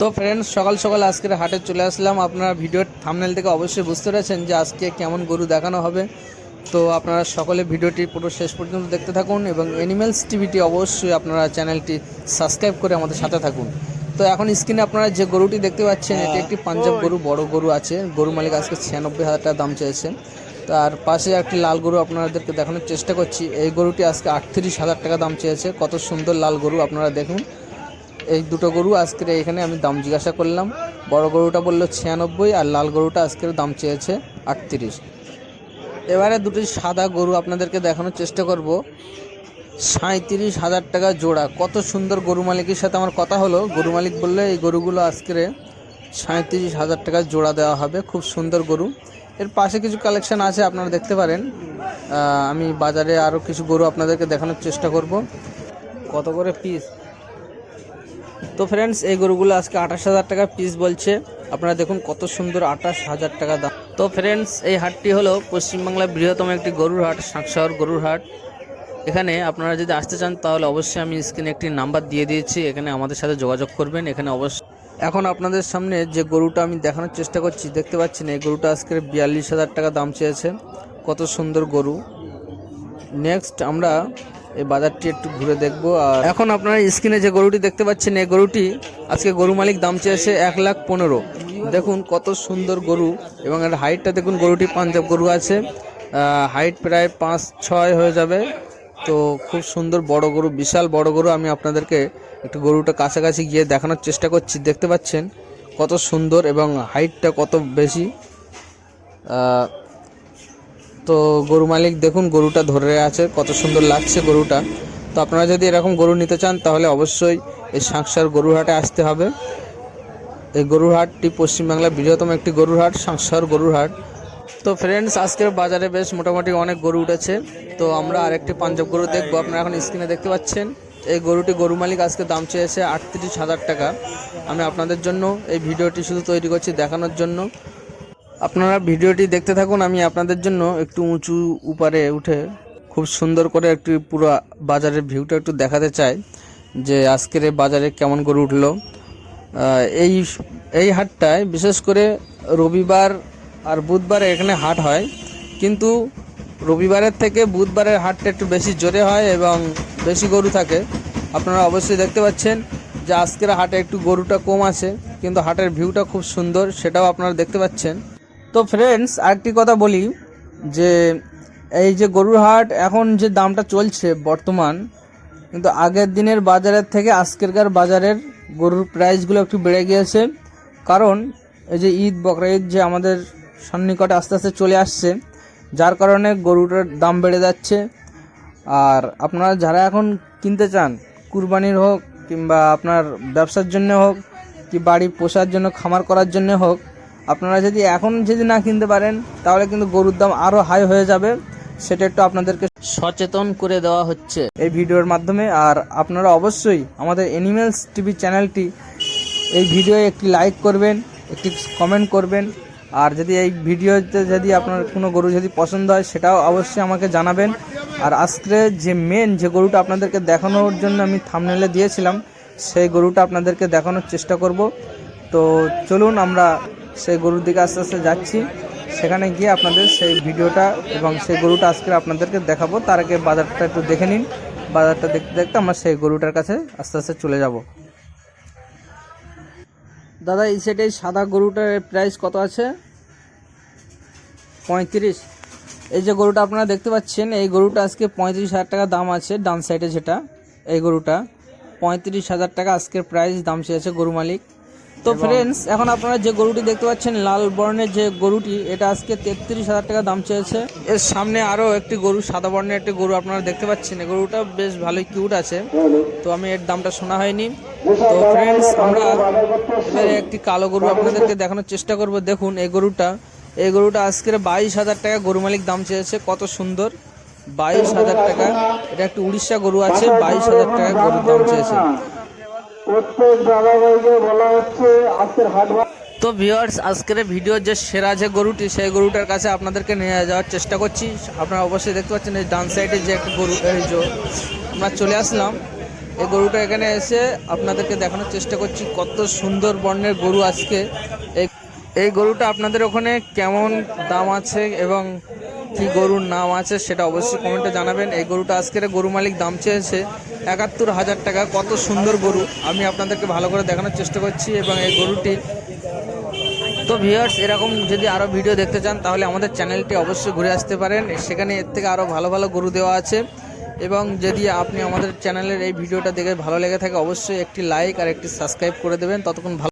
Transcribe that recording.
তো ফ্রেন্ডস সকাল সকাল আজকের হাটে চলে আসলাম। আপনারা ভিডিওর থামনেল থেকে অবশ্যই বুঝতে পেরেছেন যে আজকে কেমন গরু দেখানো হবে। তো আপনারা সকলে ভিডিওটি পুরো শেষ পর্যন্ত দেখতে থাকুন এবং অ্যানিমেলস টিভিটি অবশ্যই আপনারা চ্যানেলটি সাবস্ক্রাইব করে আমাদের সাথে থাকুন। তো এখন স্ক্রিনে আপনারা যে গরুটি দেখতে পাচ্ছেন, এটি একটি পাঞ্জাব গরু, বড় গরু আছে। গরু মালিক আজকে ছিয়ানব্বই হাজার টাকা দাম চেয়েছে তার পাশে একটি লাল গরু আপনাদেরকে দেখানোর চেষ্টা করছি। এই গরুটি আজকে আটত্রিশ হাজার টাকা দাম চেয়েছে। কত সুন্দর লাল গরু আপনারা দেখুন। এই দুটো গরু আজকের এখানে আমি দাম জিজ্ঞাসা করলাম। বড় গরুটা বলল ছিয়ানব্বই, আর লাল গরুটা আজকের দাম চেয়েছে আটত্রিশ। এবারে দুটি সাদা গরু আপনাদেরকে দেখানোর চেষ্টা করব। সাঁত্রিশ হাজার টাকা জোড়া। কত সুন্দর গরু মালিকের সাথে আমার কথা হলো। গরু মালিক বললে, এই গরুগুলো আজকের সাঁত্রিশ হাজার টাকা জোড়া দেওয়া হবে। খুব সুন্দর গরু। এর পাশে কিছু কালেকশন আছে, আপনারা দেখতে পারেন। আমি বাজারে আরও কিছু গরু আপনাদেরকে দেখানোর চেষ্টা করব। কত করে পিস তো ফ্রেন্ডস এই গরুগুলো আজকে আঠাশ হাজার টাকা পিস বলছে। আপনারা দেখুন কত সুন্দর আঠাশ হাজার টাকা দাম। তো ফ্রেন্ডস এই হাটটি হলো পশ্চিমবাংলার বৃহত্তম একটি গরুর হাট সাঁকশহর গরুর হাট। এখানে আপনারা যদি আসতে চান, তাহলে অবশ্যই আমি স্ক্রিনে একটি নাম্বার দিয়ে দিয়েছি। এখানে আমাদের সাথে যোগাযোগ করবেন। এখানে অবশ্যই এখন আপনাদের সামনে যে গরুটা আমি দেখানোর চেষ্টা করছি, দেখতে পাচ্ছেন, এই গরুটা আজকের বিয়াল্লিশ হাজার টাকা দাম চেয়েছে। কত সুন্দর গরু। নেক্সট আমরা এই বাজারটি একটু ঘুরে দেখব। আর এখন আপনারা স্ক্রিনে যে গরুটি দেখতে পাচ্ছেন, এই গরুটি আজকে গরু মালিক দাম চেয়েছে এক লাখ পনেরো। দেখুন কত সুন্দর গরু এবং এর হাইটটা দেখুন, গরুটি পাঞ্জাব গরু আছে। হাইট প্রায় পাঁচ ছয় হয়ে যাবে। তো খুব সুন্দর বড় গরু, বিশাল বড় গরু। আমি আপনাদেরকে একটু গরুটা কাছাকাছি গিয়ে দেখানোর চেষ্টা করছি। দেখতে পাচ্ছেন কত সুন্দর এবং হাইটটা কত বেশি। তো গরু মালিক, দেখুন গরুটা ধরে আছে, কত সুন্দর লাগছে গরুটা। তো আপনারা যদি এরকম গরু নিতে চান, তাহলে অবশ্যই এই সাংসার গরুর হাটে আসতে হবে। এই গরুর হাটটি পশ্চিমবাংলার বৃহত্তম একটি গরুর হাট, সাংসার গরুর হাট। তো ফ্রেন্ডস আজকের বাজারে বেশ মোটামুটি অনেক গরু উঠেছে। তো আমরা আরেকটি পাঞ্জাব গরু দেখব, আপনারা এখন স্ক্রিনে দেখতে পাচ্ছেন। এই গরুটি গরু মালিক আজকে দাম চেয়েছে আটত্রিশ হাজার টাকা। আমি আপনাদের জন্য এই ভিডিওটি শুধু তৈরি করছি দেখানোর জন্য। আপনারা ভিডিওটি দেখতে থাকুন, আমি আপনাদের জন্য একটু উঁচু উপারে উঠে খুব সুন্দর করে একটু পুরো বাজারের ভিউটা একটু দেখাতে চাই, যে আজকের বাজারে কেমন গরু উঠল। এই এই হাটটায় বিশেষ করে রবিবার আর বুধবারে এখানে হাট হয়, কিন্তু রবিবারের থেকে বুধবারের হাটটা একটু বেশি জোরে হয় এবং বেশি গরু থাকে। আপনারা অবশ্যই দেখতে পাচ্ছেন যে আজকের হাটে একটু গরুটা কম আছে, কিন্তু হাটের ভিউটা খুব সুন্দর, সেটাও আপনারা দেখতে পাচ্ছেন। তো ফ্রেন্ডস আরেকটি কথা বলি, যে এই যে গরুর হাট, এখন যে দামটা চলছে বর্তমান, কিন্তু আগের দিনের বাজারের থেকে আজকেরকার বাজারের গরুর প্রাইসগুলো একটু বেড়ে গিয়েছে। কারণ এই যে ঈদ, বকরা ঈদ যে আমাদের সন্নিকটে আস্তে আস্তে চলে আসছে, যার কারণে গরুটার দাম বেড়ে যাচ্ছে। আর আপনারা যারা এখন কিনতে চান, কুরবানির হোক কিংবা আপনার ব্যবসার জন্য হোক, কি বাড়ি পোষার জন্য, খামার করার জন্য হোক আপনারা যদি এখন যদি না কিনতে পারেন, তাহলে কিন্তু গরুর দাম আরও হাই হয়ে যাবে। সেটা একটু আপনাদেরকে সচেতন করে দেওয়া হচ্ছে এই ভিডিওর মাধ্যমে। আর আপনারা অবশ্যই আমাদের এনিমেলস টিভি চ্যানেলটি এই ভিডিওয়ে একটি লাইক করবেন, একটি কমেন্ট করবেন। আর যদি এই ভিডিওতে যদি আপনার কোনো গরু যদি পছন্দ হয়, সেটাও অবশ্যই আমাকে জানাবেন। আর আজকে যে মেন যে গরুটা আপনাদেরকে দেখানোর জন্য আমি থামনেলে দিয়েছিলাম, সেই গরুটা আপনাদেরকে দেখানোর চেষ্টা করব। তো চলুন আমরা সেই গরুর দিকে আস্তে আস্তে যাচ্ছি। সেখানে গিয়ে আপনাদের সেই ভিডিওটা এবং সেই গরুটা আজকে আপনাদেরকে দেখাবো। তার আগে বাজারটা একটু দেখে নিন। বাজারটা দেখতে দেখতে আমরা সেই গরুটার কাছে আস্তে আস্তে চলে যাব। দাদা, এই সেটে সাদা গরুটার প্রাইস কত আছে? পঁয়ত্রিশ। এই যে গরুটা আপনারা দেখতে পাচ্ছেন, এই গরুটা আজকে পঁয়ত্রিশ হাজার টাকা দাম আছে, ডান সাইডে যেটা, এই গরুটা। পঁয়ত্রিশ হাজার টাকা আজকের প্রাইস দাম চেয়েছে গরু মালিক। তো ফ্রেন্ডস এখন আপনারা যে গরুটি দেখতে পাচ্ছেন লাল বর্ণের যে গরুটি এটা আজকে তেত্রিশ হাজার টাকা দাম চেয়েছে। এর সামনে আরও একটি গরু সাদা বর্ণের একটি গরু আপনারা দেখতে পাচ্ছেন। এই গরুটা বেশ ভালোই কিউট আছে। তো আমি এর দামটা শোনা হয়নি। তো ফ্রেন্ডস আমরা এবারে একটি কালো গরু আপনাদেরকে দেখানোর চেষ্টা করব। দেখুন এই গরুটা এই গরুটা আজকের বাইশ হাজার টাকা গরু মালিক দাম চেয়েছে। কত সুন্দর। বাইশ হাজার টাকা। এটা একটি উড়িষ্যা গরু আছে বাইশ হাজার টাকা গরুর দাম চেয়েছে। তো ভিউয়ার্স, আজকের ভিডিওর যে সেরা যে গরুটি, সেই গরুটার কাছে আপনাদেরকে নিয়ে যাওয়ার চেষ্টা করছি। আপনারা অবশ্যই দেখতে পাচ্ছেন এই ডান সাইডে যে একটা গরু, এই যে আমরা চলে আসলাম। এই গরুটা এখানে এসে আপনাদেরকে দেখানোর চেষ্টা করছি কত সুন্দর বর্ণের গরু আজকে। এই এই গরুটা আপনাদের ওখানে কেমন দাম আছে এবং কি গরুর নাম আছে সেটা অবশ্যই কমেন্টে জানাবেন। এই গরুটা আজকের গরু মালিক দাম চেয়েছে একাত্তর হাজার টাকা, কত সুন্দর গরু। আমি আপনাদেরকে ভালো করে দেখানোর চেষ্টা করছি এবং এই গরুটি তো ভিউয়ার্স এরকম যদি আরও ভিডিও দেখতে চান, তাহলে আমাদের চ্যানেলটি অবশ্যই ঘুরে আসতে পারেন। সেখানে এর থেকে আরও ভালো ভালো গরু দেওয়া আছে। এবং যদি আপনি আমাদের চ্যানেলের এই ভিডিওটা দেখে ভালো লেগে থাকে, অবশ্যই একটি লাইক আর একটি সাবস্ক্রাইব করে দেবেন। ততক্ষণ ভালো